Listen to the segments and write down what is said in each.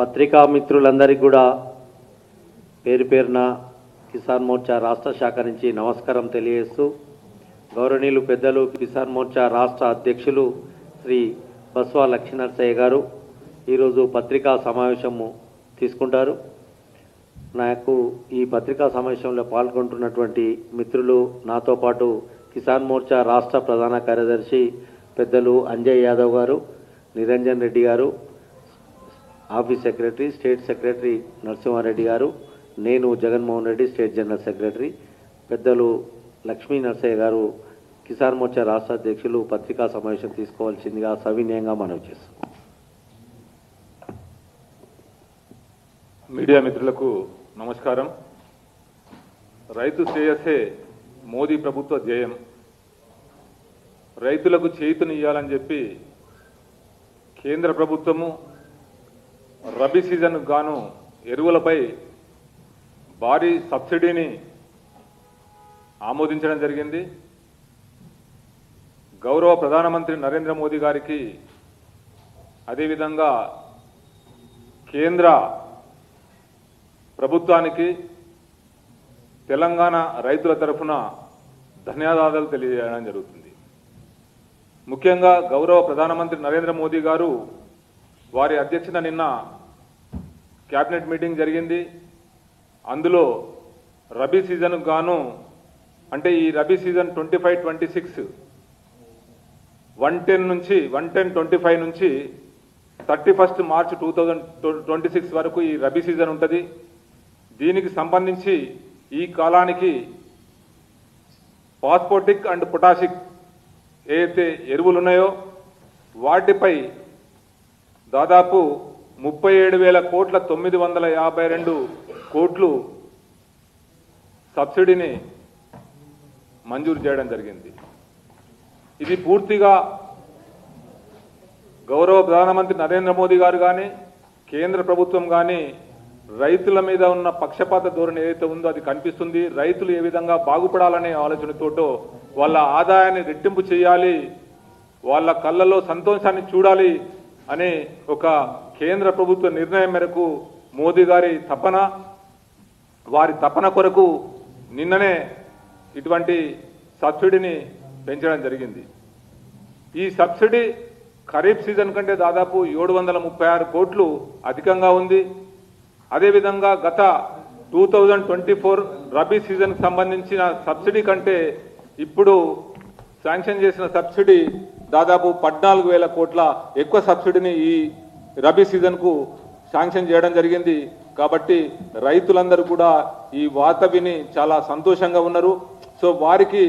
పత్రికా మిత్రులందరికీ కూడా పేరు పేరున కిసాన్ మోర్చా రాష్ట్ర శాఖ నుంచి నమస్కారం తెలియజేస్తూ గౌరవనీయులు పెద్దలు కిసాన్ మోర్చా రాష్ట్ర అధ్యక్షులు శ్రీ బస్వా లక్ష్మీనరసయ్య గారు ఈరోజు పత్రికా సమావేశము తీసుకుంటారు. నాకు ఈ పత్రికా సమావేశంలో పాల్గొంటున్నటువంటి మిత్రులు నాతో పాటు కిసాన్ మోర్చా రాష్ట్ర ప్రధాన కార్యదర్శి పెద్దలు Anjay Yadav garu Niranjan Reddy garu office secretary state secretary Narasimha Reddy garu నేను Jaganmohan Reddy state general secretary పెద్దలు లక్ష్మీ నరసయ్య గారు కిసాన్ మోర్చా రాష్ట్ర అధ్యక్షులు పత్రికా సమావేశం తీసుకోవాల్సిందిగా సవినయంగా మనవి చేస్తున్నాం. మీడియా మిత్రులకు నమస్కారం. రైతు శ్రేయస్సే మోదీ ప్రభుత్వ ధ్యేయం. రైతులకు చేతునియ్యాలని చెప్పి కేంద్ర ప్రభుత్వము రబీ సీజన్ గాను ఎరువులపై భారీ సబ్సిడీని ఆమోదించడం జరిగింది. గౌరవ ప్రధానమంత్రి నరేంద్ర మోదీ గారికి అదేవిధంగా కేంద్ర ప్రభుత్వానికి తెలంగాణ రైతుల తరఫున ధన్యవాదాలు తెలియజేయడం జరుగుతుంది. ముఖ్యంగా గౌరవ ప్రధానమంత్రి నరేంద్ర మోదీ గారు వారి అధ్యక్షత నిన్న క్యాబినెట్ మీటింగ్ జరిగింది. అందులో రబీ సీజన్కు గాను అంటే ఈ rabi season twenty five twenty six one ten నుంచి వన్ టెన్ ట్వంటీ ఫైవ్ నుంచి thirty first March two thousand twenty six వరకు ఈ రబీ సీజన్ ఉంటుంది. దీనికి సంబంధించి ఈ కాలానికి పాస్పోటిక్ అండ్ పొటాషిక్ ఏదైతే ఎరువులు ఉన్నాయో వాటిపై దాదాపు ముప్పై ఏడు వేల కోట్ల తొమ్మిది వందల యాభై రెండు కోట్లు సబ్సిడీని మంజూరు చేయడం జరిగింది. ఇది పూర్తిగా గౌరవ ప్రధానమంత్రి నరేంద్ర మోదీ గారు కానీ కేంద్ర ప్రభుత్వం కానీ రైతుల మీద ఉన్న పక్షపాత ధోరణి ఏదైతే ఉందో అది కనిపిస్తుంది. రైతులు ఏ విధంగా బాగుపడాలనే ఆలోచనతోటో వాళ్ళ ఆదాయాన్ని రెట్టింపు చేయాలి వాళ్ళ కళ్ళలో సంతోషాన్ని చూడాలి అనే ఒక కేంద్ర ప్రభుత్వ నిర్ణయం మేరకు మోదీ గారి తపన వారి తపన కొరకు నిన్ననే ఇటువంటి సబ్సిడీని పెంచడం జరిగింది. ఈ సబ్సిడీ ఖరీఫ్ సీజన్ కంటే దాదాపు ఏడు వందల ముప్పై ఆరు కోట్లు అధికంగా ఉంది. అదేవిధంగా గత two thousand twenty four rabi సీజన్కి సంబంధించిన సబ్సిడీ కంటే ఇప్పుడు శాంక్షన్ చేసిన సబ్సిడీ దాదాపు పద్నాలుగు వేల కోట్ల ఎక్కువ సబ్సిడీని ఈ రబీ సీజన్కు శాంక్షన్ చేయడం జరిగింది. కాబట్టి రైతులందరూ కూడా ఈ వార్త విని చాలా సంతోషంగా ఉన్నారు. సో వారికి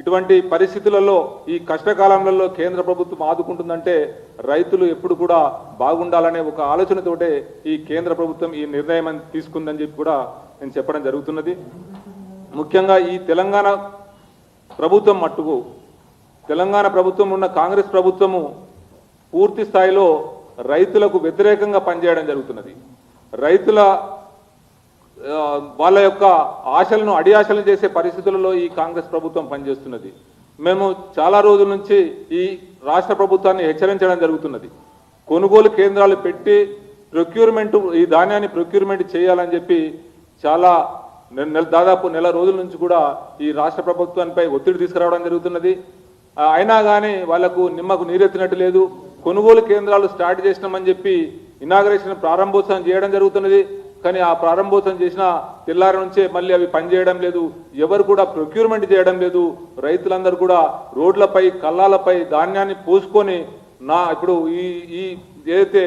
ఇటువంటి పరిస్థితులలో ఈ కష్టకాలంలో కేంద్ర ప్రభుత్వం ఆదుకుంటుందంటే రైతులు ఎప్పుడు కూడా బాగుండాలనే ఒక ఆలోచనతోటే ఈ కేంద్ర ప్రభుత్వం ఈ నిర్ణయం తీసుకుందని చెప్పి కూడా నేను చెప్పడం జరుగుతున్నది. ముఖ్యంగా ఈ తెలంగాణ ప్రభుత్వం మట్టుకు తెలంగాణ ప్రభుత్వం ఉన్న కాంగ్రెస్ ప్రభుత్వము పూర్తి స్థాయిలో రైతులకు వ్యతిరేకంగా పనిచేయడం జరుగుతున్నది. రైతుల వాళ్ళ యొక్క ఆశలను అడియాశలను చేసే పరిస్థితులలో ఈ కాంగ్రెస్ ప్రభుత్వం పనిచేస్తున్నది. మేము చాలా రోజుల నుంచి ఈ రాష్ట్ర ప్రభుత్వాన్ని హెచ్చరించడం జరుగుతున్నది. కొనుగోలు కేంద్రాలు పెట్టి ప్రొక్యూర్మెంట్ ఈ ధాన్యాన్ని ప్రొక్యూర్మెంట్ చేయాలని చెప్పి చాలా నెల దాదాపు నెల రోజుల నుంచి కూడా ఈ రాష్ట్ర ప్రభుత్వానిపై ఒత్తిడి తీసుకురావడం జరుగుతున్నది. అయినా కానీ వాళ్ళకు నిమ్మకు నీరెత్తినట్టు లేదు. కొనుగోలు కేంద్రాలు స్టార్ట్ చేసినామని చెప్పి ఇనాగరేషన్ ప్రారంభోత్సవం చేయడం జరుగుతున్నది. కానీ ఆ ప్రారంభోత్సవం చేసిన తెల్లారి నుంచే మళ్ళీ అవి పనిచేయడం లేదు. ఎవరు కూడా ప్రొక్యూర్మెంట్ చేయడం లేదు. రైతులందరూ కూడా రోడ్లపై కళ్ళాలపై ధాన్యాన్ని పోసుకొని నా ఇప్పుడు ఈ ఈ ఏదైతే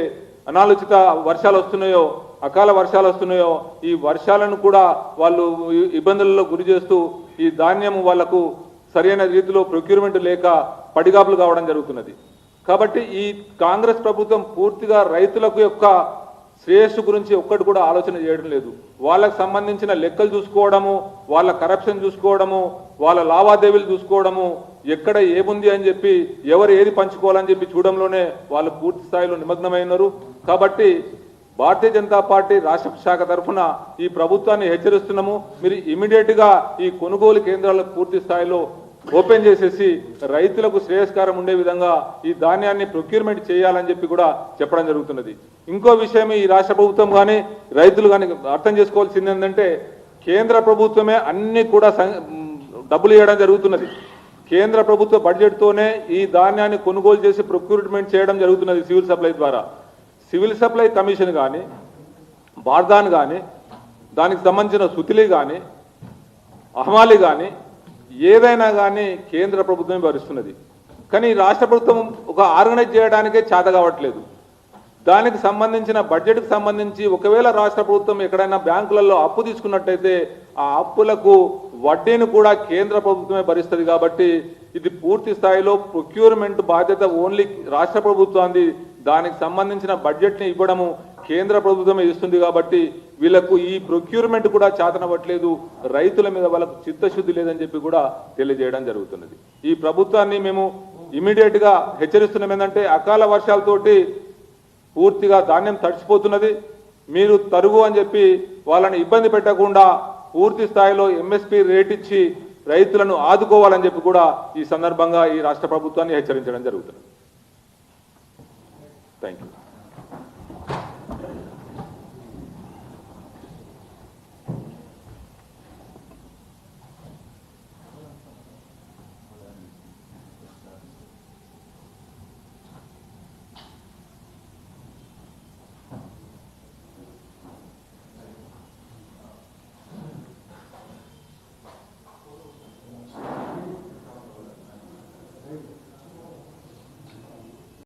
అనాలోచిత వర్షాలు వస్తున్నాయో అకాల వర్షాలు వస్తున్నాయో ఈ వర్షాలను కూడా వాళ్ళు ఇబ్బందులలో గురి చేస్తూ ఈ ధాన్యం వాళ్ళకు సరైన రీతిలో ప్రొక్యూర్మెంట్ లేక పడిగాపులు కావడం జరుగుతున్నది. కాబట్టి ఈ కాంగ్రెస్ ప్రభుత్వం పూర్తిగా రైతులకు యొక్క శ్రేయస్సు గురించి ఒక్కటి కూడా ఆలోచన చేయడం లేదు. వాళ్ళకు సంబంధించిన లెక్కలు చూసుకోవడము వాళ్ళ కరప్షన్ చూసుకోవడము వాళ్ళ లావాదేవీలు చూసుకోవడము ఎక్కడ ఏముంది అని చెప్పి ఎవరు ఏది పంచుకోవాలని చెప్పి చూడంలోనే వాళ్ళు పూర్తి స్థాయిలో నిమగ్నమైనారు కాబట్టి భారతీయ జనతా పార్టీ రాష్ట్ర శాఖ తరఫున ఈ ప్రభుత్వాన్ని హెచ్చరిస్తున్నాము. మీరు ఇమీడియట్గా ఈ కొనుగోలు కేంద్రాలకు పూర్తి స్థాయిలో ఓపెన్ చేసేసి రైతులకు శ్రేయస్కారం ఉండే విధంగా ఈ ధాన్యాన్ని ప్రొక్యూర్మెంట్ చేయాలని చెప్పి కూడా చెప్పడం జరుగుతున్నది. ఇంకో విషయం ఈ రాష్ట్ర ప్రభుత్వం కానీ రైతులు కానీ అర్థం చేసుకోవాల్సింది ఏంటంటే కేంద్ర ప్రభుత్వమే అన్ని కూడా సం- డబ్బులు ఇవ్వడం జరుగుతున్నది. కేంద్ర ప్రభుత్వ బడ్జెట్తోనే ఈ ధాన్యాన్ని కొనుగోలు చేసి ప్రొక్యూర్మెంట్ చేయడం జరుగుతున్నది సివిల్ సప్లై ద్వారా. సివిల్ సప్లై కమిషన్ కానీ బార్దాన్ కానీ దానికి సంబంధించిన సుతిలి కానీ అహమాలి కానీ ఏదైనా కానీ కేంద్ర ప్రభుత్వమే భరిస్తున్నది. కానీ ఈ రాష్ట్ర ప్రభుత్వం ఒక ఆర్గనైజ్ చేయడానికే చేత కావట్లేదు. దానికి సంబంధించిన బడ్జెట్కి సంబంధించి ఒకవేళ రాష్ట్ర ప్రభుత్వం ఎక్కడైనా బ్యాంకులలో అప్పు తీసుకున్నట్టయితే ఆ అప్పులకు వడ్డీని కూడా కేంద్ర ప్రభుత్వమే భరిస్తుంది కాబట్టి ఇది పూర్తి స్థాయిలో ప్రొక్యూర్మెంట్ బాధ్యత ఓన్లీ రాష్ట్ర ప్రభుత్వాన్ని దానికి సంబంధించిన బడ్జెట్ని ఇవ్వడము కేంద్ర ప్రభుత్వమే ఇస్తుంది కాబట్టి వీళ్ళకు ఈ ప్రొక్యూర్మెంట్ కూడా చేతనవ్వట్లేదు. రైతుల మీద వాళ్ళకు చిత్తశుద్ధి లేదని చెప్పి కూడా తెలియజేయడం జరుగుతున్నది. ఈ ప్రభుత్వాన్ని మేము ఇమీడియట్గా హెచ్చరిస్తున్నాం ఏంటంటే అకాల వర్షాలతోటి పూర్తిగా ధాన్యం తడిచిపోతున్నది మీరు తరుగు అని చెప్పి వాళ్ళని ఇబ్బంది పెట్టకుండా పూర్తి స్థాయిలో ఎంఎస్పి రేట్ ఇచ్చి రైతులను ఆదుకోవాలని చెప్పి కూడా ఈ సందర్భంగా ఈ రాష్ట్ర ప్రభుత్వాన్ని హెచ్చరించడం జరుగుతుంది Thank you.